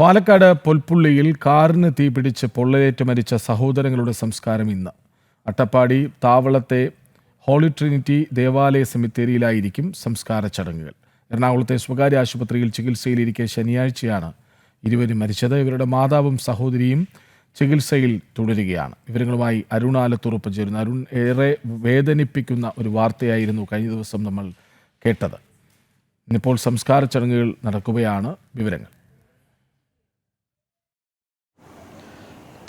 പാലക്കാട് പൊൽപ്പുള്ളിയിൽ കാറിന് തീപിടിച്ച് പൊള്ളലേറ്റ് മരിച്ച സഹോദരങ്ങളുടെ സംസ്കാരം ഇന്ന്. അട്ടപ്പാടി താവളത്തെ ഹോളി ട്രിനിറ്റി ദേവാലയ സെമിത്തേരിയിലായിരിക്കും സംസ്കാര ചടങ്ങുകൾ. എറണാകുളത്തെ സ്വകാര്യ ആശുപത്രിയിൽ ചികിത്സയിലിരിക്കെ ശനിയാഴ്ചയാണ് ഇരുവരും മരിച്ചത്. ഇവരുടെ മാതാവും സഹോദരിയും ചികിത്സയിൽ തുടരുകയാണ്. വിവരങ്ങളുമായി അരുൺ ആലത്തുറപ്പ് ചേരുന്നു. അരുൺ ഏറെ വേദനിപ്പിക്കുന്ന ഒരു വാർത്തയായിരുന്നു കഴിഞ്ഞ ദിവസം നമ്മൾ കേട്ടത്. ഇന്നിപ്പോൾ സംസ്കാര ചടങ്ങുകൾ നടക്കുകയാണ്. വിവരങ്ങൾ.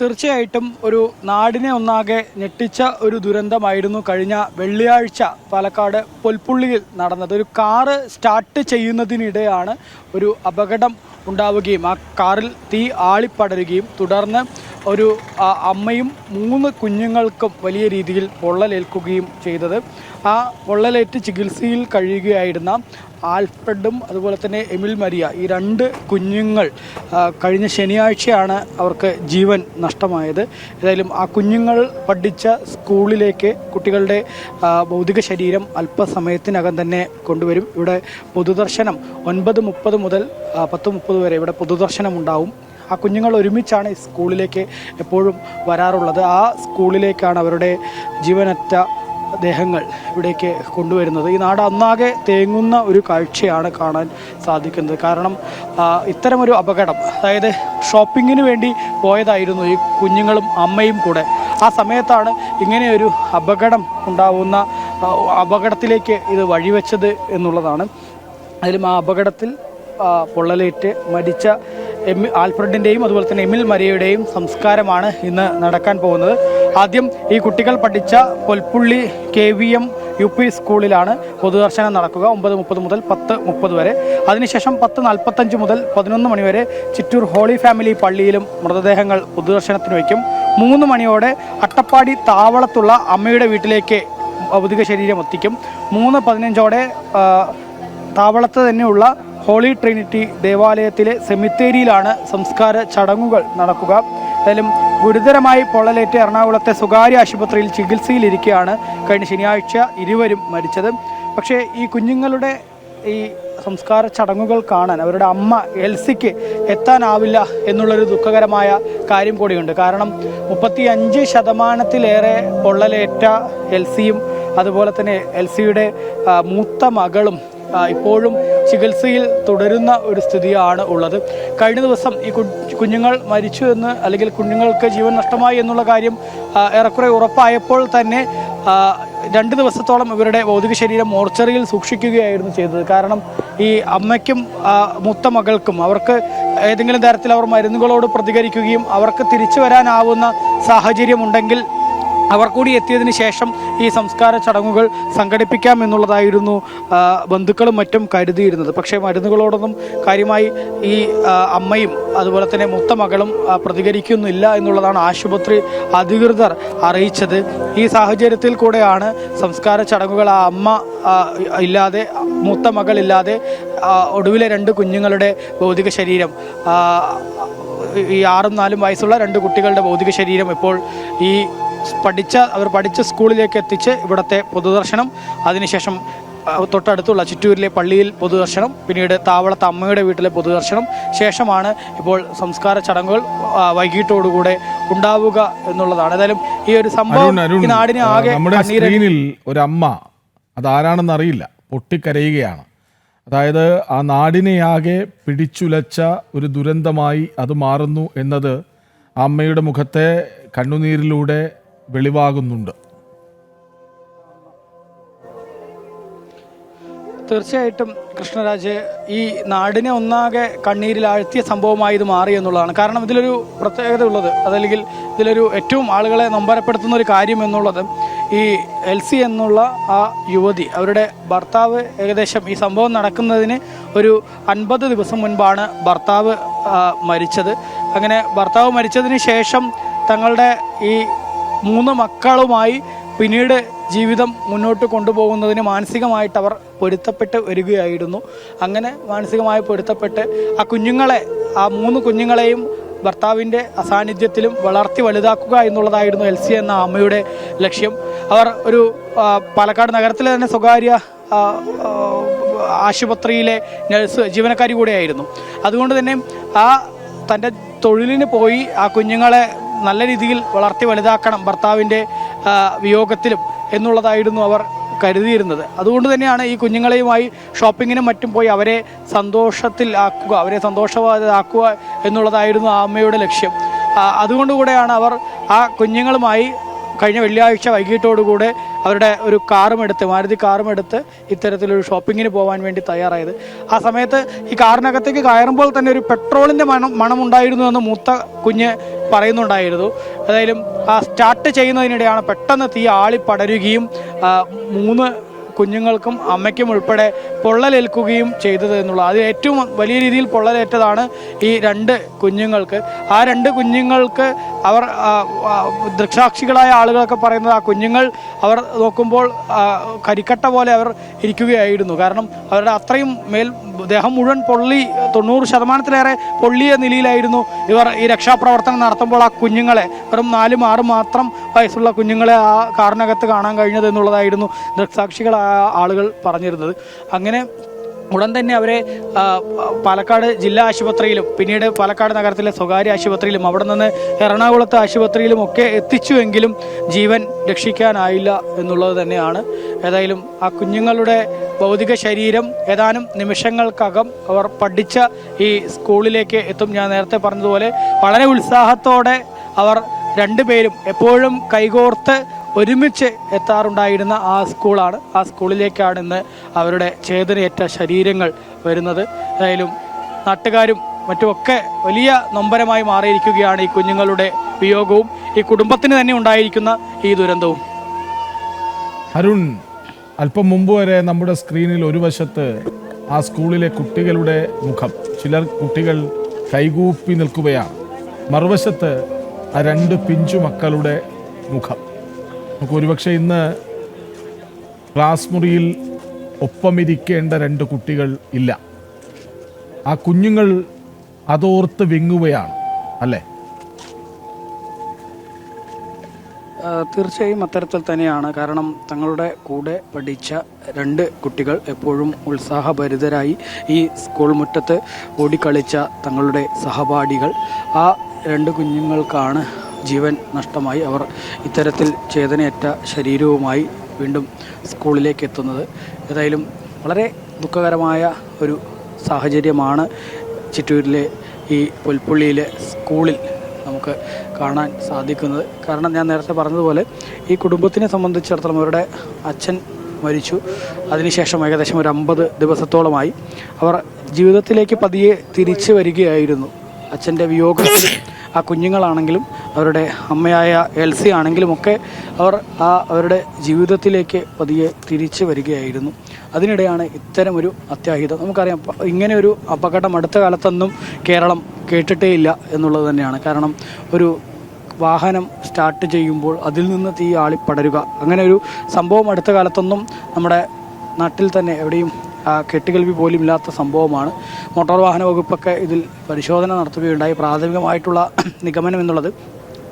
തീർച്ചയായിട്ടും ഒരു നാടിനെ ഒന്നാകെ ഞെട്ടിച്ച ഒരു ദുരന്തമായിരുന്നു കഴിഞ്ഞ വെള്ളിയാഴ്ച പാലക്കാട് പൊൽപ്പുള്ളിയിൽ നടന്നത്. ഒരു കാറ് സ്റ്റാർട്ട് ചെയ്യുന്നതിനിടെയാണ് ഒരു അപകടം ഉണ്ടാവുകയും ആ കാറിൽ തീ ആളിപ്പടരുകയും തുടർന്ന് ഒരു അമ്മയും മൂന്ന് കുഞ്ഞുങ്ങൾക്കും വലിയ രീതിയിൽ പൊള്ളലേൽക്കുകയും ചെയ്തത്. ആ പൊള്ളലേറ്റ് ചികിത്സയിൽ കഴിയുകയായിരുന്ന ആൽഫ്രഡും അതുപോലെ തന്നെ എമിൽ മരിയ ഈ രണ്ട് കുഞ്ഞുങ്ങൾ കഴിഞ്ഞ ശനിയാഴ്ചയാണ് അവർക്ക് ജീവൻ നഷ്ടമായത്. ഏതായാലും ആ കുഞ്ഞുങ്ങൾ പഠിച്ച സ്കൂളിലേക്ക് കുട്ടികളുടെ ഭൗതിക ശരീരം അല്പസമയത്തിനകം തന്നെ കൊണ്ടുവരും. ഇവിടെ പൊതുദർശനം ഒൻപത് മുപ്പത് മുതൽ പത്ത് മുപ്പത് വരെ ഇവിടെ പൊതുദർശനം ഉണ്ടാവും ആ കുഞ്ഞുങ്ങൾ ഒരുമിച്ചാണ് ഈ സ്കൂളിലേക്ക് എപ്പോഴും വരാറുള്ളത്. ആ സ്കൂളിലേക്കാണ് അവരുടെ ജീവനറ്റ ദേഹങ്ങൾ ഇവിടേക്ക് കൊണ്ടുവരുന്നത്. ഈ നാട് അന്നാകെ തേങ്ങുന്ന ഒരു കാഴ്ചയാണ് കാണാൻ സാധിക്കുന്നത്. കാരണം ഇത്തരമൊരു അപകടം അതായത് ഷോപ്പിങ്ങിന് വേണ്ടി പോയതായിരുന്നു ഈ കുഞ്ഞുങ്ങളും അമ്മയും കൂടെ. ആ സമയത്താണ് ഇങ്ങനെയൊരു അപകടം ഉണ്ടാവുന്ന അപകടത്തിലേക്ക് ഇത് വഴിവെച്ചത് എന്നുള്ളതാണ്. അതിലും ആ അപകടത്തിൽ പൊള്ളലേറ്റ് മരിച്ച എം ആൽഫ്രഡിന്റെയും അതുപോലെ തന്നെ എമിൽ മരിയയുടെയും സംസ്കാരമാണ് ഇന്ന് നടക്കാൻ പോകുന്നത്. ആദ്യം ഈ കുട്ടികൾ പഠിച്ച Polpully K V M U P സ്കൂളിലാണ് പൊതുദർശനം നടക്കുക ഒമ്പത് മുപ്പത് മുതൽ പത്ത് മുപ്പത് വരെ. അതിനുശേഷം പത്ത് നാൽപ്പത്തഞ്ച് മുതൽ പതിനൊന്ന് മണിവരെ ചിറ്റൂർ ഹോളി ഫാമിലി പള്ളിയിലും മൃതദേഹങ്ങൾ പൊതുദർശനത്തിന് വയ്ക്കും. മൂന്ന് മണിയോടെ അട്ടപ്പാടി താവളത്തുള്ള അമ്മയുടെ വീട്ടിലേക്ക് ഭൗതിക ശരീരം എത്തിക്കും. മൂന്ന് പതിനഞ്ചോടെ താവളത്ത് തന്നെയുള്ള ഹോളി ട്രിനിറ്റി ദേവാലയത്തിലെ സെമിത്തേരിയിലാണ് സംസ്കാര ചടങ്ങുകൾ നടക്കുക. എന്തായാലും ഗുരുതരമായി പൊള്ളലേറ്റ് എറണാകുളത്തെ സ്വകാര്യ ആശുപത്രിയിൽ ചികിത്സയിലിരിക്കെയാണ് കഴിഞ്ഞ ശനിയാഴ്ച ഇരുവരും മരിച്ചത്. പക്ഷേ ഈ കുഞ്ഞുങ്ങളുടെ ഈ സംസ്കാര ചടങ്ങുകൾ കാണാൻ അവരുടെ അമ്മ എൽസിക്ക് എത്താനാവില്ല എന്നുള്ളൊരു ദുഃഖകരമായ കാര്യം കൂടിയുണ്ട്. കാരണം മുപ്പത്തി അഞ്ച് ശതമാനത്തിലേറെ പൊള്ളലേറ്റ എൽസിയും അതുപോലെ തന്നെ എൽസിയുടെ മൂത്ത മകളും ഇപ്പോഴും ചികിത്സയിൽ തുടരുന്ന ഒരു സ്ഥിതിയാണ് ഉള്ളത്. കഴിഞ്ഞ ദിവസം ഈ കുഞ്ഞുങ്ങൾ മരിച്ചു എന്ന് അല്ലെങ്കിൽ കുഞ്ഞുങ്ങൾക്ക് ജീവൻ നഷ്ടമായി എന്നുള്ള കാര്യം ഏറെക്കുറെ ഉറപ്പായപ്പോൾ തന്നെ രണ്ട് ദിവസത്തോളം ഇവരുടെ ഭൗതിക ശരീരം മോർച്ചറിയിൽ സൂക്ഷിക്കുകയായിരുന്നു ചെയ്തത്. കാരണം ഈ അമ്മയ്ക്കും മുത്ത മകൾക്കും അവർക്ക് ഏതെങ്കിലും തരത്തിൽ അവർ മരുന്നുകളോട് പ്രതികരിക്കുകയും അവർക്ക് തിരിച്ചു വരാനാവുന്ന സാഹചര്യമുണ്ടെങ്കിൽ അവർ കൂടി എത്തിയതിന് ശേഷം ഈ സംസ്കാര ചടങ്ങുകൾ സംഘടിപ്പിക്കാം എന്നുള്ളതായിരുന്നു ബന്ധുക്കളും മറ്റും കരുതിയിരുന്നത്. പക്ഷേ മരുന്നുകളോടൊന്നും കാര്യമായി ഈ അമ്മയും അതുപോലെ തന്നെ മുത്തമകളും പ്രതികരിക്കുന്നില്ല എന്നുള്ളതാണ് ആശുപത്രി അധികൃതർ അറിയിച്ചത്. ഈ സാഹചര്യത്തിൽ കൂടെയാണ് സംസ്കാര ചടങ്ങുകൾ ആ അമ്മ ഇല്ലാതെ മൂത്ത മകളില്ലാതെ ഒടുവിലെ രണ്ട് കുഞ്ഞുങ്ങളുടെ ഭൗതിക ശരീരം ഈ ആറും നാലും വയസ്സുള്ള രണ്ട് കുട്ടികളുടെ ഭൗതിക ശരീരം ഇപ്പോൾ ഈ പഠിച്ച അവർ പഠിച്ച സ്കൂളിലേക്ക് എത്തിച്ച് ഇവിടുത്തെ പൊതുദർശനം അതിനുശേഷം തൊട്ടടുത്തുള്ള ചിറ്റൂരിലെ പള്ളിയിൽ പൊതുദർശനം പിന്നീട് താവളത്ത് അമ്മയുടെ വീട്ടിലെ പൊതുദർശനം ശേഷമാണ് ഇപ്പോൾ സംസ്കാര ചടങ്ങുകൾ വൈകിട്ടോടുകൂടെ ഉണ്ടാവുക എന്നുള്ളതാണ്. ഏതായാലും ഈ ഒരു സംഭവം ഈ നാടിനെ ആകെ സ്ക്രീനിൽ ഒരമ്മ അതാരാണെന്ന് അറിയില്ല പൊട്ടിക്കരയുകയാണ്. അതായത് ആ നാടിനെയാകെ പിടിച്ചുലച്ച ഒരു ദുരന്തമായി അത് മാറുന്നു എന്നത് ആ അമ്മയുടെ മുഖത്തെ കണ്ണുനീരിലൂടെ വെളിവാകുന്നുണ്ട്. തീർച്ചയായിട്ടും കൃഷ്ണരാജ് ഈ നാടിനെ ഒന്നാകെ കണ്ണീരിലാഴ്ത്തിയ സംഭവമായി ഇത് മാറി എന്നുള്ളതാണ്. കാരണം ഇതിലൊരു പ്രത്യേകത ഉള്ളത് അതല്ലെങ്കിൽ ഇതിലൊരു ഏറ്റവും ആളുകളെ നൊമ്പരപ്പെടുത്തുന്ന ഒരു കാര്യം എന്നുള്ളത് ഈ എൽ സി എന്നുള്ള ആ യുവതി അവരുടെ ഭർത്താവ് ഏകദേശം ഈ സംഭവം നടക്കുന്നതിന് ഒരു അൻപത് ദിവസം മുൻപാണ് ഭർത്താവ് മരിച്ചത്. അങ്ങനെ ഭർത്താവ് മരിച്ചതിന് ശേഷം തങ്ങളുടെ ഈ മൂന്ന് മക്കളുമായി പിന്നീട് ജീവിതം മുന്നോട്ട് കൊണ്ടുപോകുന്നതിന് മാനസികമായിട്ട് അവർ പൊരുത്തപ്പെട്ട് വരികയായിരുന്നു. അങ്ങനെ മാനസികമായി പൊരുത്തപ്പെട്ട് ആ കുഞ്ഞുങ്ങളെ ആ മൂന്ന് കുഞ്ഞുങ്ങളെയും ഭർത്താവിന്റെ അസാന്നിധ്യത്തിലും വളർത്തി വലുതാക്കുക എന്നുള്ളതായിരുന്നു എൽ സി എന്ന അമ്മയുടെ ലക്ഷ്യം. അവർ ഒരു പാലക്കാട് നഗരത്തിലെ തന്നെ സ്വകാര്യ ആശുപത്രിയിലെ നഴ്സ് ജീവനക്കാരി കൂടെയായിരുന്നു. അതുകൊണ്ട് തന്നെ ആ തന്റെ തൊഴിലിന് പോയി ആ കുഞ്ഞുങ്ങളെ നല്ല രീതിയിൽ വളർത്തി വലുതാക്കണം ഭർത്താവിന്റെ വിയോഗത്തിലും എന്നുള്ളതായിരുന്നു അവർ കരുതിയിരുന്നത്. അതുകൊണ്ട് തന്നെയാണ് ഈ കുഞ്ഞുങ്ങളെയുമായി ഷോപ്പിങ്ങിനും മറ്റും പോയി അവരെ സന്തോഷത്തിൽ ആക്കുക അവരെ സന്തോഷവാദാക്കുക എന്നുള്ളതായിരുന്നു ആ അമ്മയുടെ ലക്ഷ്യം. അതുകൊണ്ടുകൂടെയാണ് അവർ ആ കുഞ്ഞുങ്ങളുമായി കഴിഞ്ഞ വെള്ളിയാഴ്ച വൈകിട്ടോടുകൂടെ അവരുടെ ഒരു കാറും എടുത്ത് മാരുതി കാറും എടുത്ത് ഇത്തരത്തിലൊരു ഷോപ്പിങ്ങിന് പോകാൻ വേണ്ടി തയ്യാറായത്. ആ സമയത്ത് ഈ കാറിനകത്തേക്ക് കയറുമ്പോൾ തന്നെ ഒരു പെട്രോളിന്റെ മണം മണമുണ്ടായിരുന്നു എന്ന് മൂത്ത കുഞ്ഞ് പറയുന്നുണ്ടായിരുന്നു. ഏതായാലും ആ സ്റ്റാർട്ട് ചെയ്യുന്നതിനിടെയാണ് പെട്ടെന്ന് തീ ആളി പടരുകയും മൂന്ന് കുഞ്ഞുങ്ങൾക്കും അമ്മയ്ക്കും ഉൾപ്പെടെ പൊള്ളലേൽക്കുകയും ചെയ്തത് എന്നുള്ള അതിൽ ഏറ്റവും വലിയ രീതിയിൽ പൊള്ളലേറ്റതാണ് ഈ രണ്ട് കുഞ്ഞുങ്ങൾക്ക്. ആ രണ്ട് കുഞ്ഞുങ്ങൾക്ക് അവർ ദൃക്സാക്ഷികളായ ആളുകളൊക്കെ പറയുന്നത് ആ കുഞ്ഞുങ്ങൾ അവർ നോക്കുമ്പോൾ കരിക്കട്ട പോലെ അവർ ഇരിക്കുകയായിരുന്നു. കാരണം അവരുടെ അത്രയും മേൽ ദേഹം മുഴുവൻ പൊള്ളി തൊണ്ണൂറ് ശതമാനത്തിലേറെ പൊള്ളിയ നിലയിലായിരുന്നു ഇവർ ഈ രക്ഷാപ്രവർത്തനം നടത്തുമ്പോൾ ആ കുഞ്ഞുങ്ങളെ വെറും നാലും ആറും മാത്രം വയസ്സുള്ള കുഞ്ഞുങ്ങളെ ആ കാറിനകത്ത് കാണാൻ കഴിഞ്ഞത് എന്നുള്ളതായിരുന്നു ദൃക്സാക്ഷികളായ ആളുകൾ പറഞ്ഞിരുന്നത്. അങ്ങനെ ഉടൻ തന്നെ അവരെ പാലക്കാട് ജില്ലാ ആശുപത്രിയിലും പിന്നീട് പാലക്കാട് നഗരത്തിലെ സ്വകാര്യ ആശുപത്രിയിലും അവിടെ നിന്ന് എറണാകുളത്തെ ആശുപത്രിയിലും ഒക്കെ എത്തിച്ചുവെങ്കിലും ജീവൻ രക്ഷിക്കാനായില്ല എന്നുള്ളത് തന്നെയാണ്. ഏതായാലും ആ കുഞ്ഞുങ്ങളുടെ ഭൗതിക ശരീരം ഏതാനും നിമിഷങ്ങൾക്കകം അവർ പഠിച്ച ഈ സ്കൂളിലേക്ക് എത്തും. ഞാൻ നേരത്തെ പറഞ്ഞതുപോലെ വളരെ ഉത്സാഹത്തോടെ അവർ രണ്ടുപേരും എപ്പോഴും കൈകോർത്ത് ഒരുമിച്ച് എത്താറുണ്ടായിരുന്ന ആ സ്കൂളാണ്. ആ സ്കൂളിലേക്കാണ് ഇന്ന് അവരുടെ ചേതനയേറ്റ ശരീരങ്ങൾ വരുന്നത്. ഏതായാലും നാട്ടുകാരും മറ്റുമൊക്കെ വലിയ നൊമ്പരമായി മാറിയിരിക്കുകയാണ് ഈ കുഞ്ഞുങ്ങളുടെ വിയോഗവും. ഈ കുടുംബത്തിന് തന്നെ ഉണ്ടായിരിക്കുന്ന ഈ ദുരന്തവും. അരുൺ അല്പം മുമ്പ് വരെ നമ്മുടെ സ്ക്രീനിൽ ഒരു വശത്ത് ആ സ്കൂളിലെ കുട്ടികളുടെ മുഖം. ചിലർ കുട്ടികൾ കൈകൂപ്പി നിൽക്കുകയാണ്. മറുവശത്ത് ആ രണ്ട് പിഞ്ചു മക്കളുടെ മുഖം. നമുക്ക് ഒരുപക്ഷെ ഇന്ന് ക്ലാസ് മുറിയിൽ ഒപ്പമിരിക്കേണ്ട രണ്ട് കുട്ടികൾ ഇല്ല. ആ കുഞ്ഞുങ്ങൾ അതോർത്ത് വിങ്ങുകയാണ് അല്ലേ? തീർച്ചയായും അത്തരത്തിൽ തന്നെയാണ്. കാരണം തങ്ങളുടെ കൂടെ പഠിച്ച രണ്ട് കുട്ടികൾ എപ്പോഴും ഉത്സാഹഭരിതരായി ഈ സ്കൂൾ മുറ്റത്ത് ഓടിക്കളിച്ച തങ്ങളുടെ സഹപാഠികൾ. ആ രണ്ട് കുഞ്ഞുങ്ങൾക്കാണ് ജീവൻ നഷ്ടമായി അവർ ഇത്തരത്തിൽ ചേതനയറ്റ ശരീരവുമായി വീണ്ടും സ്കൂളിലേക്ക് എത്തുന്നത്. ഏതായാലും വളരെ ദുഃഖകരമായ ഒരു സാഹചര്യമാണ് ചിറ്റൂരിലെ ഈ പുൽപ്പള്ളിയിലെ സ്കൂളിൽ നമുക്ക് കാണാൻ സാധിക്കുന്നത്. കാരണം ഞാൻ നേരത്തെ പറഞ്ഞതുപോലെ ഈ കുടുംബത്തിനെ സംബന്ധിച്ചിടത്തോളം അവരുടെ അച്ഛൻ മരിച്ചു. അതിനുശേഷം ഏകദേശം ഒരു അമ്പത് ദിവസത്തോളമായി അവർ ജീവിതത്തിലേക്ക് പതിയെ തിരിച്ചു വരികയായിരുന്നു. അച്ഛന്റെ വിയോഗത്തിൽ ആ കുഞ്ഞുങ്ങളാണെങ്കിലും അവരുടെ അമ്മയായ എൽസി ആണെങ്കിലും ഒക്കെ അവർ ആ അവരുടെ ജീവിതത്തിലേക്ക് പതിയെ തിരിച്ചു വരികയായിരുന്നു. അതിനിടെയാണ് ഇത്തരമൊരു അത്യാഹിതം. നമുക്കറിയാം ഇങ്ങനെ ഒരു അപകടം അടുത്ത കാലത്തൊന്നും കേരളം കേട്ടിട്ടേ ഇല്ല എന്നുള്ളത് തന്നെയാണ്. കാരണം ഒരു വാഹനം സ്റ്റാർട്ട് ചെയ്യുമ്പോൾ അതിൽ നിന്ന് തീ ആളിപ്പടരുക. അങ്ങനെ ഒരു സംഭവം അടുത്ത കാലത്തൊന്നും നമ്മുടെ നാട്ടിൽ തന്നെ എവിടെയും ആ, കെട്ടുകേൾവി പോലും ഇല്ലാത്ത സംഭവമാണ്. മോട്ടോർ വാഹന വകുപ്പൊക്കെ ഇതിൽ പരിശോധന നടത്തുകയുണ്ടായി. പ്രാഥമികമായിട്ടുള്ള നിഗമനം എന്നുള്ളത്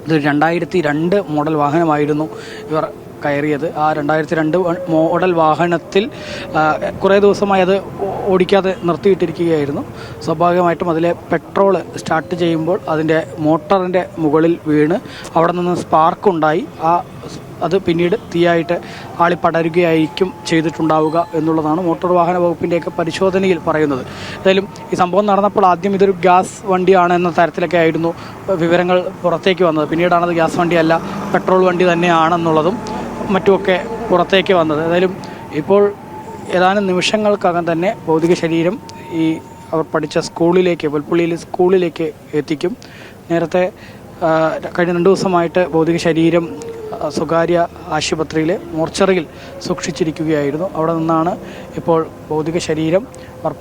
ഇത് രണ്ടായിരത്തി രണ്ട് മോഡൽ വാഹനമായിരുന്നു ഇവർ കയറിയത്. ആ രണ്ടായിരത്തി രണ്ട് മോഡൽ വാഹനത്തിൽ കുറേ ദിവസമായി അത് ഓടിക്കാതെ നിർത്തിയിട്ടിരിക്കുകയായിരുന്നു. സ്വാഭാവികമായിട്ടും അതിലെ പെട്രോൾ സ്റ്റാർട്ട് ചെയ്യുമ്പോൾ അതിന്റെ മോട്ടറിന്റെ മുകളിൽ വീണ് അവിടെ നിന്ന് സ്പാർക്ക് ഉണ്ടായി. ആ അത് പിന്നീട് തീയായിട്ട് ആളി പടരുകയായിരിക്കും ചെയ്തിട്ടുണ്ടാവുക എന്നുള്ളതാണ് മോട്ടോർ വാഹന വകുപ്പിന്റെയൊക്കെ പരിശോധനയിൽ പറയുന്നത്. ഏതായാലും ഈ സംഭവം നടന്നപ്പോൾ ആദ്യം ഇതൊരു ഗ്യാസ് വണ്ടിയാണ് എന്ന തരത്തിലൊക്കെ ആയിരുന്നു വിവരങ്ങൾ പുറത്തേക്ക് വന്നത്. പിന്നീടാണ് അത് ഗ്യാസ് വണ്ടിയല്ല പെട്രോൾ വണ്ടി തന്നെയാണെന്നുള്ളതും മറ്റുമൊക്കെ പുറത്തേക്ക് വന്നത്. ഏതായാലും ഇപ്പോൾ ഏതാനും നിമിഷങ്ങൾക്കകം തന്നെ ഭൗതിക ശരീരം ഈ അവർ പഠിച്ച സ്കൂളിലേക്ക് പുൽപ്പള്ളിയിലെ സ്കൂളിലേക്ക് എത്തിക്കും. നേരത്തെ കഴിഞ്ഞ രണ്ട് ദിവസമായിട്ട് ഭൗതിക ശരീരം സ്വകാര്യ ആശുപത്രിയിലെ മോർച്ചറിയിൽ സൂക്ഷിച്ചിരിക്കുകയായിരുന്നു. അവിടെ നിന്നാണ് ഇപ്പോൾ ഭൗതിക ശരീരം അവർ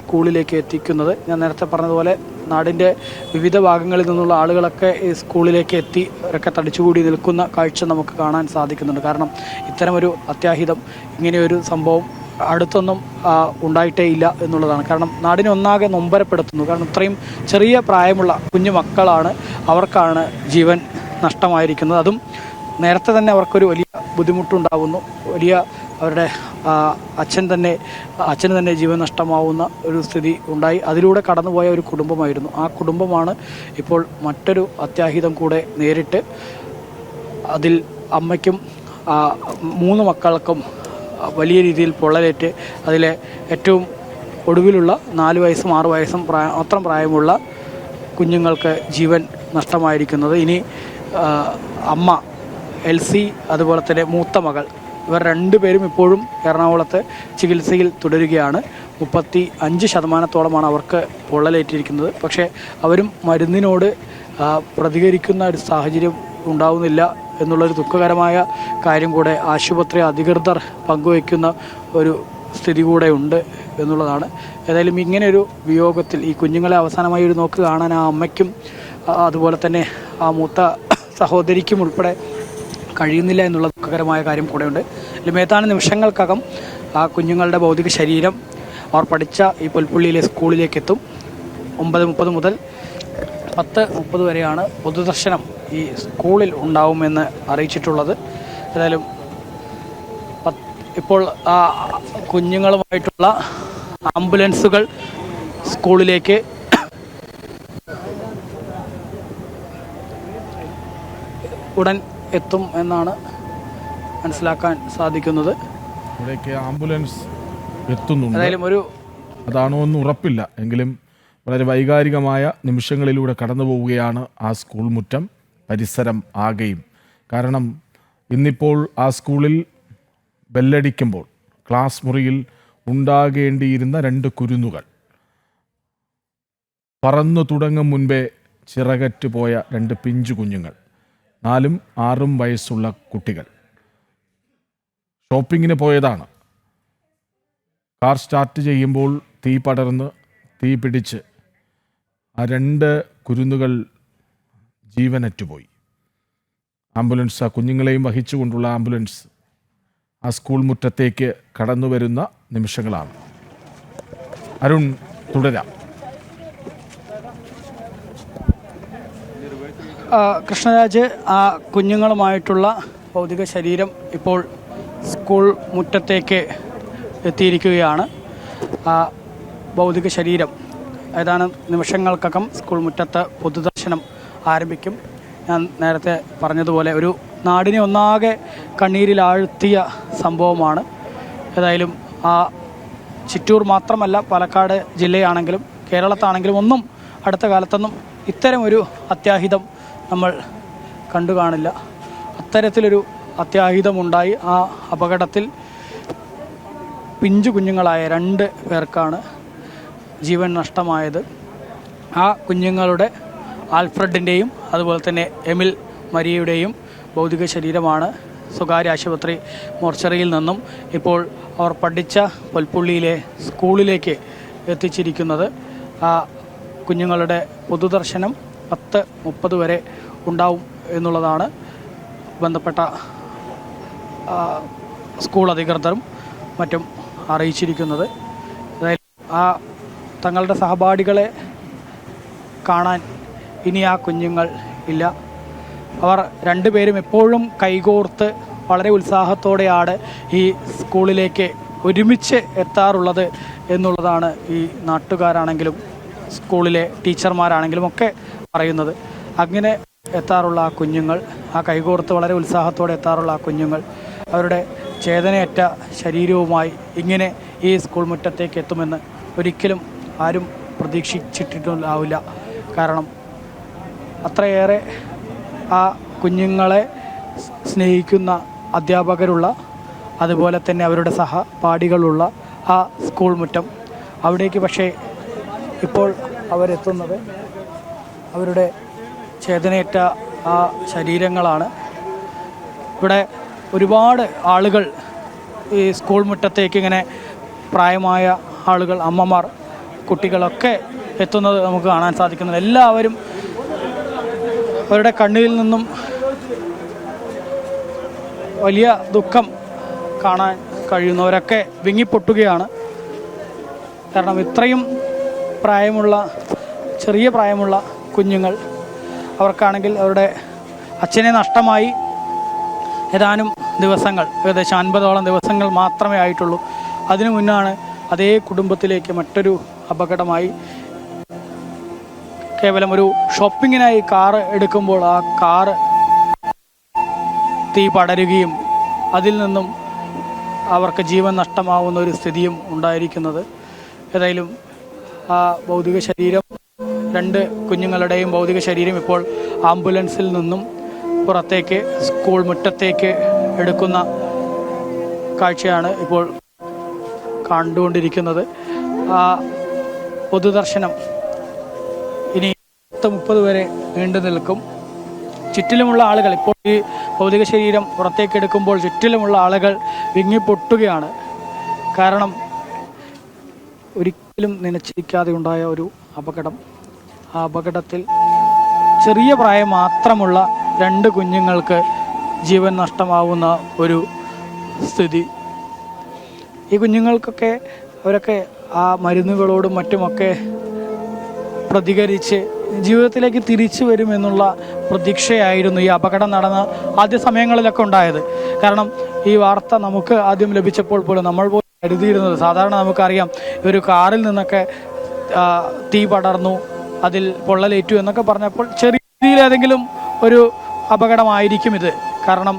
സ്കൂളിലേക്ക് എത്തിക്കുന്നത്. ഞാൻ നേരത്തെ പറഞ്ഞതുപോലെ നാടിന്റെ വിവിധ ഭാഗങ്ങളിൽ നിന്നുള്ള ആളുകളൊക്കെ ഈ സ്കൂളിലേക്ക് എത്തി ഒക്കെ തടിച്ചുകൂടി നിൽക്കുന്ന കാഴ്ച നമുക്ക് കാണാൻ സാധിക്കുന്നുണ്ട്. കാരണം ഇത്തരമൊരു അത്യാഹിതം ഇങ്ങനെയൊരു സംഭവം അടുത്തൊന്നും ഉണ്ടായിട്ടേ ഇല്ല എന്നുള്ളതാണ്. കാരണം നാടിനെ ഒന്നാകെ നൊമ്പരപ്പെടുത്തുന്നു. കാരണം ഇത്രയും ചെറിയ പ്രായമുള്ള കുഞ്ഞു മക്കളാണ് അവർക്കാണ് ജീവൻ നഷ്ടമായിരിക്കുന്നത്. അതും നേരത്തെ തന്നെ അവർക്കൊരു വലിയ ബുദ്ധിമുട്ടുണ്ടാകുന്നു വലിയ അവരുടെ അച്ഛൻ തന്നെ അച്ഛന് തന്നെ ജീവൻ നഷ്ടമാവുന്ന ഒരു സ്ഥിതി ഉണ്ടായി. അതിലൂടെ കടന്നുപോയ ഒരു കുടുംബമായിരുന്നു. ആ കുടുംബമാണ് ഇപ്പോൾ മറ്റൊരു അത്യാഹിതം കൂടെ നേരിട്ട് അതിൽ അമ്മയ്ക്കും മൂന്ന് മക്കൾക്കും വലിയ രീതിയിൽ പൊള്ളലേറ്റ് അതിലെ ഏറ്റവും ഒടുവിലുള്ള നാല് വയസ്സും ആറ് വയസ്സും പ്രായ അത്ര പ്രായമുള്ള കുഞ്ഞുങ്ങൾക്ക് ജീവൻ നഷ്ടമായിരിക്കുന്നത്. ഇനി അമ്മ എൽ സി അതുപോലെ തന്നെ മൂത്ത മകൾ. ഇവർ രണ്ടുപേരും ഇപ്പോഴും എറണാകുളത്ത് ചികിത്സയിൽ തുടരുകയാണ്. മുപ്പത്തി അഞ്ച് ശതമാനത്തോളമാണ് അവർക്ക് പൊള്ളലേറ്റിരിക്കുന്നത്. പക്ഷേ അവരും മരുന്നിനോട് പ്രതികരിക്കുന്ന ഒരു സാഹചര്യം ഉണ്ടാവുന്നില്ല എന്നുള്ളൊരു ദുഃഖകരമായ കാര്യം കൂടെ ആശുപത്രി അധികൃതർ പങ്കുവയ്ക്കുന്ന ഒരു സ്ഥിതി കൂടെ ഉണ്ട് എന്നുള്ളതാണ്. ഏതായാലും ഇങ്ങനെയൊരു വിയോഗത്തിൽ ഈ കുഞ്ഞുങ്ങളെ അവസാനമായി ഒരു നോക്ക് കാണാൻ ആ അമ്മയ്ക്കും അതുപോലെ തന്നെ ആ മൂത്ത സഹോദരിക്കും ഉൾപ്പെടെ കഴിയുന്നില്ല എന്നുള്ള ദുഃഖകരമായ കാര്യം കൂടെയുണ്ട്. ലിമേത്താന നിമിഷങ്ങൾക്കകം ആ കുഞ്ഞുങ്ങളുടെ ഭൗതിക ശരീരം അവർ പഠിച്ച ഈ പുൽപ്പള്ളിയിലെ സ്കൂളിലേക്ക് എത്തും ഒമ്പത് മുപ്പത് മുതൽ പത്ത് മുപ്പത് വരെയാണ് പൊതുദർശനം ഈ സ്കൂളിൽ ഉണ്ടാവുമെന്ന് അറിയിച്ചിട്ടുള്ളത്. ഏതായാലും ഇപ്പോൾ ആ കുഞ്ഞുങ്ങളുമായിട്ടുള്ള ആംബുലൻസുകൾ സ്കൂളിലേക്ക് ഉടൻ എത്തും എന്നാണ് മനസ്സിലാക്കാൻ സാധിക്കുന്നത്. ഇവിടേക്ക് ആംബുലൻസ് എത്തുന്നുണ്ട്. ഏതായാലും ഒരു അതാണോ എന്ന് ഉറപ്പില്ല. എങ്കിലും വളരെ വൈകാരികമായ നിമിഷങ്ങളിലൂടെ കടന്നു പോവുകയാണ് ആ സ്കൂൾ മുറ്റം. പരിസരം ആകെയും. കാരണം ഇന്നിപ്പോൾ ആ സ്കൂളിൽ ബെല്ലടിക്കുമ്പോൾ ക്ലാസ് മുറിയിൽ ഉണ്ടാകേണ്ടിയിരുന്ന രണ്ട് കുരുന്നുകൾ. പറന്നു തുടങ്ങും മുൻപേ ചിറകറ്റ് പോയ രണ്ട് പിഞ്ചു കുഞ്ഞുങ്ങൾ. നാലും ആറും വയസ്സുള്ള കുട്ടികൾ. ഷോപ്പിങ്ങിന് പോയതാണ്. കാർ സ്റ്റാർട്ട് ചെയ്യുമ്പോൾ തീ പടർന്ന് തീ പിടിച്ച് ആ രണ്ട് കുരുന്നുകൾ ജീവനറ്റുപോയി. ആംബുലൻസ് ആ കുഞ്ഞുങ്ങളെയും വഹിച്ചുകൊണ്ടുള്ള ആംബുലൻസ് ആ സ്കൂൾ മുറ്റത്തേക്ക് കടന്നു വരുന്ന നിമിഷങ്ങളാണ്. അരുൺ തുടരാം. കൃഷ്ണരാജ് ആ കുഞ്ഞുങ്ങളുമായിട്ടുള്ള ഭൗതിക ശരീരം ഇപ്പോൾ സ്കൂൾ മുറ്റത്തേക്ക് എത്തിയിരിക്കുകയാണ്. ആ ഭൗതിക ശരീരം ഏതാനും നിമിഷങ്ങൾക്കകം സ്കൂൾ മുറ്റത്ത് പൊതുദർശനം ആരംഭിക്കും. ഞാൻ നേരത്തെ പറഞ്ഞതുപോലെ ഒരു നാടിനെ ഒന്നാകെ കണ്ണീരിലാഴ്ത്തിയ സംഭവമാണ്. ഏതായാലും ആ ചിറ്റൂർ മാത്രമല്ല പാലക്കാട് ജില്ലയാണെങ്കിലും കേരളത്താണെങ്കിലും ഒന്നും അടുത്ത കാലത്തൊന്നും ഇത്തരമൊരു അത്യാഹിതം നമ്മൾ കണ്ടു കാണില്ല. അത്തരത്തിലൊരു അത്യാഹിതമുണ്ടായി. ആ അപകടത്തിൽ പിഞ്ചു കുഞ്ഞുങ്ങളായ രണ്ട് പേർക്കാണ് ജീവൻ നഷ്ടമായത്. ആ കുഞ്ഞുങ്ങളുടെ ആൽഫ്രഡിന്റെയും അതുപോലെ തന്നെ എമിൽ മരിയയുടെയും ഭൗതിക ശരീരമാണ് സ്വകാര്യ ആശുപത്രി മോർച്ചറിയിൽ നിന്നും ഇപ്പോൾ അവർ പഠിച്ച പൊൽപ്പുള്ളിയിലെ സ്കൂളിലേക്ക് എത്തിച്ചിരിക്കുന്നത്. ആ കുഞ്ഞുങ്ങളുടെ പൊതുദർശനം പത്ത് മുപ്പത് വരെ ഉണ്ടാവും എന്നുള്ളതാണ് ബന്ധപ്പെട്ട സ്കൂൾ അധികൃതരും മറ്റും അറിയിച്ചിരിക്കുന്നത്. ആ തങ്ങളുടെ സഹപാഠികളെ കാണാൻ ഇനി ആ കുഞ്ഞുങ്ങൾ ഇല്ല. അവർ രണ്ടുപേരും എപ്പോഴും കൈകോർത്ത് വളരെ ഉത്സാഹത്തോടെയാണ് ഈ സ്കൂളിലേക്ക് ഒരുമിച്ച് എത്താറുള്ളത് എന്നുള്ളതാണ് ഈ നാട്ടുകാരാണെങ്കിലും സ്കൂളിലെ ടീച്ചർമാരാണെങ്കിലും ഒക്കെ പറയുന്നത്. അങ്ങനെ എത്താറുള്ള ആ കുഞ്ഞുങ്ങൾ ആ കൈകോർത്ത് വളരെ ഉത്സാഹത്തോടെ എത്താറുള്ള ആ കുഞ്ഞുങ്ങൾ അവരുടെ ചേതനയറ്റ ശരീരവുമായി ഇങ്ങനെ ഈ സ്കൂൾ മുറ്റത്തേക്ക് എത്തുമെന്ന് ഒരിക്കലും ആരും പ്രതീക്ഷിച്ചിട്ടുണ്ടാവില്ല. കാരണം അത്രയേറെ ആ കുഞ്ഞുങ്ങളെ സ്നേഹിക്കുന്ന അധ്യാപകരുള്ള അതുപോലെ തന്നെ അവരുടെ സഹപാഠികളുള്ള ആ സ്കൂൾ മുറ്റം അവിടേക്ക് പക്ഷേ ഇപ്പോൾ അവരെത്തുന്നത് അവരുടെ ചേതനയേറ്റ ആ ശരീരങ്ങളാണ്. ഇവിടെ ഒരുപാട് ആളുകൾ ഈ സ്കൂൾ മുറ്റത്തേക്ക് ഇങ്ങനെ പ്രായമായ ആളുകൾ അമ്മമാർ കുട്ടികളൊക്കെ എത്തുന്നത് നമുക്ക് കാണാൻ സാധിക്കുന്നത് എല്ലാവരും അവരുടെ കണ്ണിൽ നിന്നും വലിയ ദുഃഖം കാണാൻ കഴിയുന്നവരൊക്കെ വിങ്ങിപ്പൊട്ടുകയാണ്. കാരണം ഇത്രയും പ്രായമുള്ള ചെറിയ പ്രായമുള്ള കുഞ്ഞുങ്ങൾ. അവർക്കാണെങ്കിൽ അവരുടെ അച്ഛനെ നഷ്ടമായി ഏതാനും ദിവസങ്ങൾ ഏകദേശം അൻപതോളം ദിവസങ്ങൾ മാത്രമേ ആയിട്ടുള്ളൂ. അതിനു മുന്നാണ് അതേ കുടുംബത്തിലേക്ക് മറ്റൊരു അപകടമായി കേവലം ഒരു ഷോപ്പിങ്ങിനായി കാറ് എടുക്കുമ്പോൾ ആ കാറ് തീ പടരുകയും അതിൽ നിന്നും അവർക്ക് ജീവൻ നഷ്ടമാവുന്ന ഒരു സ്ഥിതിയും ഉണ്ടായിരിക്കുന്നത്. ഏതായാലും ആ ഭൗതിക ശരീരം രണ്ട് കുഞ്ഞുങ്ങളുടെയും ഭൗതിക ശരീരം ഇപ്പോൾ ആംബുലൻസിൽ നിന്നും പുറത്തേക്ക് സ്കൂൾ മുറ്റത്തേക്ക് എടുക്കുന്ന കാഴ്ചയാണ് ഇപ്പോൾ കണ്ടുകൊണ്ടിരിക്കുന്നത്. ആ പൊതുദർശനം ഇനി പത്ത് മുപ്പത് വരെ നീണ്ടു നിൽക്കും. ചുറ്റിലുമുള്ള ആളുകൾ ഇപ്പോൾ ഈ ഭൗതിക ശരീരം പുറത്തേക്ക് എടുക്കുമ്പോൾ ചുറ്റിലുമുള്ള ആളുകൾ വിങ്ങിപ്പൊട്ടുകയാണ്. കാരണം ഒരിക്കലും നനച്ചിരിക്കാതെ ഉണ്ടായ ഒരു അപകടം. അപകടത്തിൽ ചെറിയ പ്രായം മാത്രമുള്ള രണ്ട് കുഞ്ഞുങ്ങൾക്ക് ജീവൻ നഷ്ടമാവുന്ന ഒരു സ്ഥിതി. ഈ കുഞ്ഞുങ്ങൾക്കൊക്കെ അവരൊക്കെ ആ മരുന്നുകളോടും മറ്റുമൊക്കെ പ്രതികരിച്ച് ജീവിതത്തിലേക്ക് തിരിച്ചു വരുമെന്നുള്ള പ്രതീക്ഷയായിരുന്നു ഈ അപകടം നടന്ന ആദ്യ സമയങ്ങളിലൊക്കെ ഉണ്ടായത്. കാരണം ഈ വാർത്ത നമുക്ക് ആദ്യം ലഭിച്ചപ്പോൾ പോലും നമ്മൾ പോലും കരുതിയിരുന്നത് സാധാരണ നമുക്കറിയാം ഒരു കാറിൽ നിന്നൊക്കെ തീ പടർന്നു അതിൽ പൊള്ളലേറ്റു എന്നൊക്കെ പറഞ്ഞപ്പോൾ ചെറിയ രീതിയിൽ ഏതെങ്കിലും ഒരു അപകടമായിരിക്കും ഇത്. കാരണം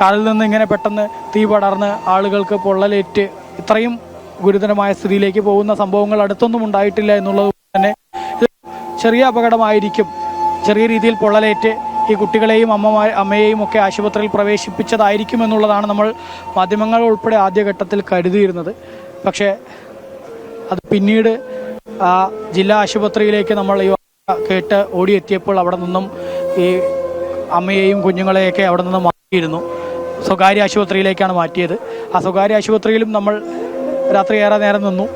കാറിൽ നിന്ന് ഇങ്ങനെ പെട്ടെന്ന് തീ പടർന്ന് ആളുകൾക്ക് പൊള്ളലേറ്റ് ഇത്രയും ഗുരുതരമായ സ്ഥിതിയിലേക്ക് പോകുന്ന സംഭവങ്ങൾ അടുത്തൊന്നും ഉണ്ടായിട്ടില്ല എന്നുള്ളത് തന്നെ ചെറിയ അപകടമായിരിക്കും. ചെറിയ രീതിയിൽ പൊള്ളലേറ്റ് ഈ കുട്ടികളെയും അമ്മമാ അമ്മയെയും ഒക്കെ ആശുപത്രിയിൽ പ്രവേശിപ്പിച്ചതായിരിക്കും എന്നുള്ളതാണ് നമ്മൾ മാധ്യമങ്ങൾ ഉൾപ്പെടെ ആദ്യഘട്ടത്തിൽ കരുതിയിരുന്നത്. പക്ഷേ അത് പിന്നീട് ജില്ലാ ആശുപത്രിയിലേക്ക് നമ്മൾ ഈ കേട്ട് ഓടിയെത്തിയപ്പോൾ അവിടെ നിന്നും ഈ അമ്മയെയും കുഞ്ഞുങ്ങളെയൊക്കെ അവിടെ നിന്ന് മാറ്റിയിരുന്നു. സ്വകാര്യ ആശുപത്രിയിലേക്കാണ് മാറ്റിയത്. ആ സ്വകാര്യ ആശുപത്രിയിലും നമ്മൾ രാത്രി ഏറെ നേരം നിന്നു.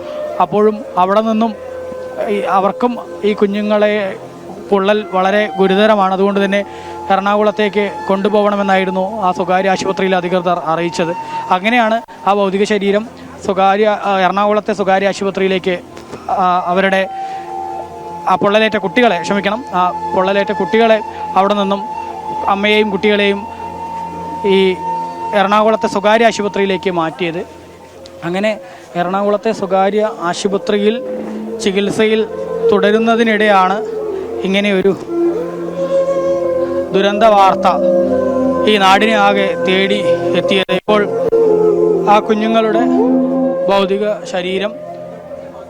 അപ്പോഴും അവിടെ നിന്നും അവർക്കും ഈ കുഞ്ഞുങ്ങളെ പൊള്ളൽ വളരെ ഗുരുതരമാണ്. അതുകൊണ്ട് തന്നെ എറണാകുളത്തേക്ക് കൊണ്ടുപോകണമെന്നായിരുന്നു ആ സ്വകാര്യ ആശുപത്രിയിലെ അധികൃതർ അറിയിച്ചത്. അങ്ങനെയാണ് ആ ഭൗതിക ശരീരം സ്വകാര്യ എറണാകുളത്തെ സ്വകാര്യ ആശുപത്രിയിലേക്ക് അവരുടെ ആ പൊള്ളലേറ്റ കുട്ടികളെ ക്ഷമിക്കണം ആ പൊള്ളലേറ്റ കുട്ടികളെ അവിടെ നിന്നും അമ്മയെയും കുട്ടികളെയും ഈ എറണാകുളത്തെ സ്വകാര്യ ആശുപത്രിയിലേക്ക് മാറ്റിയത്. അങ്ങനെ എറണാകുളത്തെ സ്വകാര്യ ആശുപത്രിയിൽ ചികിത്സയിൽ തുടരുന്നതിനിടെയാണ് ഇങ്ങനെയൊരു ദുരന്ത വാർത്ത ഈ നാടിനെ ആകെ തേടി എത്തിയത്. ഇപ്പോൾ ആ കുഞ്ഞുങ്ങളുടെ ഭൗതിക ശരീരം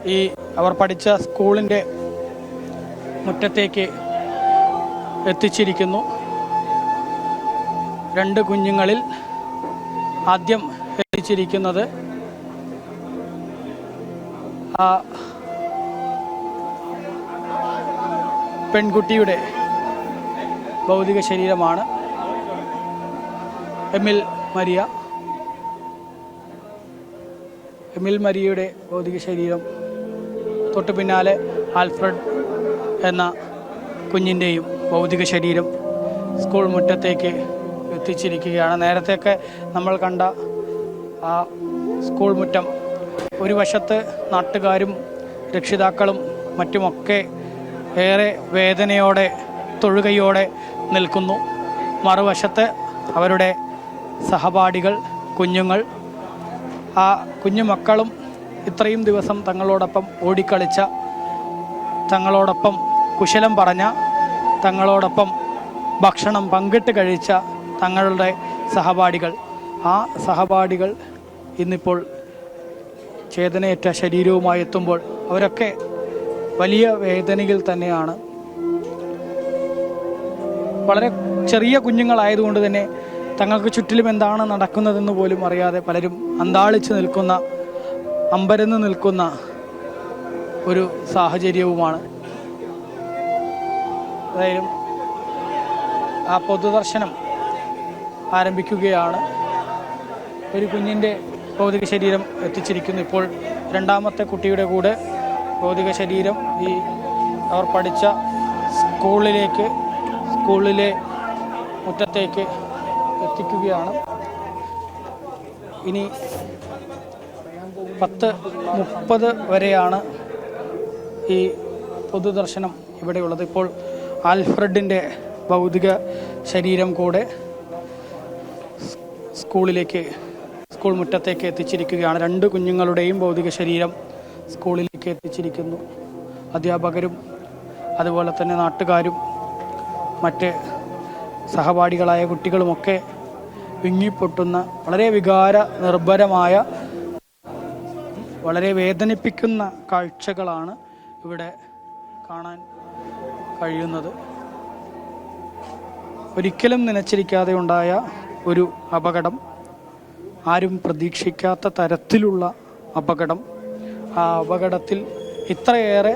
ഈ അവർ പഠിച്ച സ്കൂളിന്റെ മുറ്റത്തേക്ക് എത്തിച്ചിരിക്കുന്നു. രണ്ട് കുഞ്ഞുങ്ങളിൽ ആദ്യം എത്തിച്ചിരിക്കുന്നത് ആ പെൺകുട്ടിയുടെ ഭൗതിക ശരീരമാണ്. എമിൽ മരിയ. എമിൽ മരിയയുടെ ഭൗതിക ശരീരം തൊട്ടു പിന്നാലെ ആൽഫ്രഡ് എന്ന കുഞ്ഞിന്റെയും ഭൗതിക ശരീരം സ്കൂൾ മുറ്റത്തേക്ക് എത്തിച്ചിരിക്കുകയാണ്. നേരത്തെയൊക്കെ നമ്മൾ കണ്ട ആ സ്കൂൾ മുറ്റം ഒരു വശത്ത് നാട്ടുകാരും രക്ഷിതാക്കളും മറ്റുമൊക്കെ ഏറെ വേദനയോടെ തൊഴുകയോടെ നിൽക്കുന്നു. മറുവശത്ത് അവരുടെ സഹപാഠികൾ കുഞ്ഞുങ്ങൾ ആ കുഞ്ഞു മക്കളും ഇത്രയും ദിവസം തങ്ങളോടൊപ്പം ഓടിക്കളിച്ച തങ്ങളോടൊപ്പം കുശലം പറഞ്ഞ തങ്ങളോടൊപ്പം ഭക്ഷണം പങ്കിട്ട് കഴിച്ച തങ്ങളുടെ സഹപാഠികൾ. ആ സഹപാഠികൾ ഇന്നിപ്പോൾ ചേതനയേറ്റ ശരീരവുമായി എത്തുമ്പോൾ അവരൊക്കെ വലിയ വേദനയിൽ തന്നെയാണ്. വളരെ ചെറിയ കുഞ്ഞുങ്ങളായതുകൊണ്ട് തന്നെ തങ്ങൾക്ക് ചുറ്റിലും എന്താണ് നടക്കുന്നതെന്ന് പോലും അറിയാതെ പലരും അന്താളിച്ച് നിൽക്കുന്ന അമ്പരന്ന് നിൽക്കുന്ന ഒരു സാഹചര്യവുമാണ്. ഏതായാലും ആ പൊതുദർശനം ആരംഭിക്കുകയാണ്. ഒരു കുഞ്ഞിന്റെ ഭൗതിക ശരീരം എത്തിച്ചിരിക്കുന്നു. ഇപ്പോൾ രണ്ടാമത്തെ കുട്ടിയുടെ കൂടെ ഭൗതിക ശരീരം ഈ അവർ പഠിച്ച സ്കൂളിലേക്ക് സ്കൂളിലെ മുറ്റത്തേക്ക് എത്തിക്കുകയാണ്. ഇനി പത്ത് മുപ്പത് വരെയാണ് ഈ പൊതുദർശനം ഇവിടെയുള്ളത്. ഇപ്പോൾ ആൽഫ്രഡിന്റെ ഭൗതിക ശരീരം കൂടെ സ്കൂളിലേക്ക് സ്കൂൾ മുറ്റത്തേക്ക് എത്തിച്ചിരിക്കുകയാണ്. രണ്ട് കുഞ്ഞുങ്ങളുടെയും ഭൗതിക ശരീരം സ്കൂളിലേക്ക് എത്തിച്ചിരിക്കുന്നു. അധ്യാപകരും അതുപോലെ തന്നെ നാട്ടുകാരും മറ്റ് സഹപാഠികളായ കുട്ടികളുമൊക്കെ വിങ്ങിപ്പൊട്ടുന്ന വളരെ വികാര നിർഭരമായ വളരെ വേദനിപ്പിക്കുന്ന കാഴ്ചകളാണ് ഇവിടെ കാണാൻ കഴിയുന്നത്. ഒരിക്കലും നനച്ചിരിക്കാതെ ഉണ്ടായ ഒരു അപകടം ആരും പ്രതീക്ഷിക്കാത്ത തരത്തിലുള്ള അപകടം. ആ അപകടത്തിൽ ഇത്രയേറെ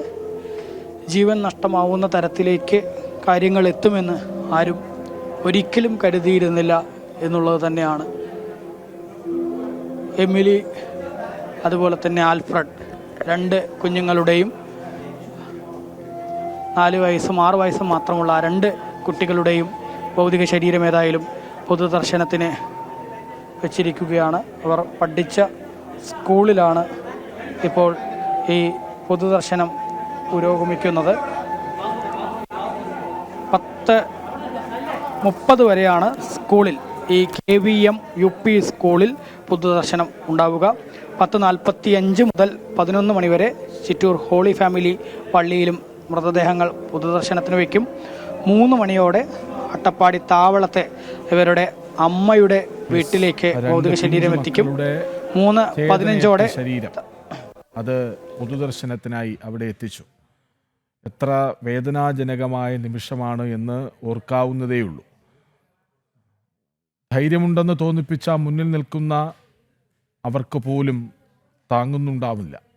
ജീവൻ നഷ്ടമാവുന്ന തരത്തിലേക്ക് കാര്യങ്ങൾ എത്തുമെന്ന് ആരും ഒരിക്കലും കരുതിയിരുന്നില്ല എന്നുള്ളത് തന്നെയാണ്. എമിലി അതുപോലെ തന്നെ ആൽഫ്രഡ് രണ്ട് കുഞ്ഞുങ്ങളുടെയും നാല് വയസ്സും ആറ് വയസ്സും മാത്രമുള്ള രണ്ട് കുട്ടികളുടെയും ഭൗതിക ശരീരം ഏതായാലും പൊതുദർശനത്തിന് വെച്ചിരിക്കുകയാണ്. അവർ പഠിച്ച സ്കൂളിലാണ് ഇപ്പോൾ ഈ പൊതുദർശനം പുരോഗമിക്കുന്നത്. പത്ത് മുപ്പത് വരെയാണ് സ്കൂളിൽ ഈ K V M U P സ്കൂളിൽ പൊതുദർശനം ഉണ്ടാവുക. പത്ത് നാൽപ്പത്തി അഞ്ച് മുതൽ പതിനൊന്ന് മണിവരെ ചിറ്റൂർ ഹോളി ഫാമിലി പള്ളിയിലും മൃതദേഹങ്ങൾ പൊതുദർശനത്തിന് വയ്ക്കും. മൂന്ന് മണിയോടെ അട്ടപ്പാടി താവളത്തെ ഇവരുടെ അമ്മയുടെ വീട്ടിലേക്ക് ഭൗതിക ശരീരം എത്തിക്കും. മൂന്ന് പതിനഞ്ചോടെ ശരീരം. അത് പൊതുദർശനത്തിനായി അവിടെ എത്തിച്ചു. എത്ര വേദനാജനകമായ നിമിഷമാണ് എന്ന് ഓർക്കാവുന്നതേയുള്ളൂ. ധൈര്യമുണ്ടെന്ന് തോന്നിപ്പിച്ച മുന്നിൽ നിൽക്കുന്ന അവർക്ക് പോലും താങ്ങുന്നുണ്ടാവില്ല.